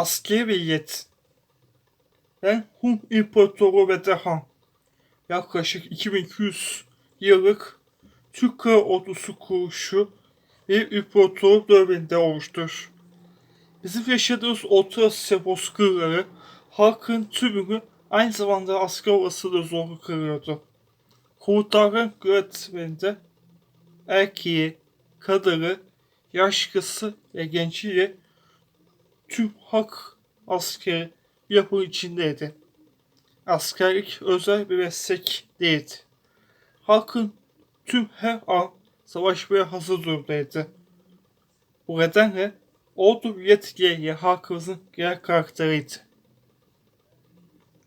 Askeriyet Ben Hun İmparatoru ve Dehan yaklaşık 2200 yıllık Türk Kara Ordusu kuruluşu bir imparatorluk döneminde olmuştur. Bizim yaşadığımız Orta Asya bozkırları halkın tümünü aynı zamanda asker olması da zorlu kılıyordu. Komutanların yönetiminde erkeği, kadını, yaşlısı ve genciyle tüm hak askeri yapı içindeydi. Askerlik özel bir meslek değildi. Halkın tüm her an savaşmaya hazır durumdaydı. Bu nedenle ordu bir yetkiye halkımızın genel karakteriydi.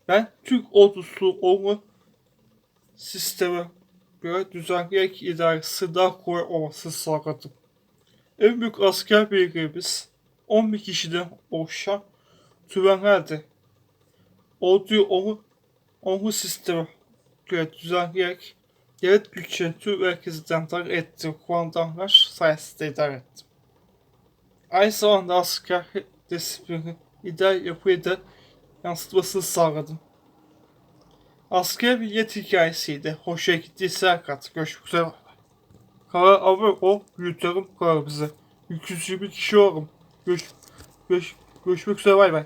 Ben Türk ordusu olma sisteme göre düzenleyerek idaresi daha kolay olmasını sağladım. En büyük asker birliğimiz 11 kişiden oluşan tümenlerdi. Orduyu onu, onu sisteme göre düzenleyerek devlet güçlerini tüm merkezinden dar ettiğim kumandanlar sayesinde idare ettim. Aynı zamanda asker disiplini ideal yapıyı da yansıtmasını sağladım. Asker bir yet hikayesiydi. Hoşça gittiyse herkat. Görüşmek üzere. Kara abi o büyütelim kara bize. 220 kişi olalım. Görüş, görüş, görüşmek üzere bay bay.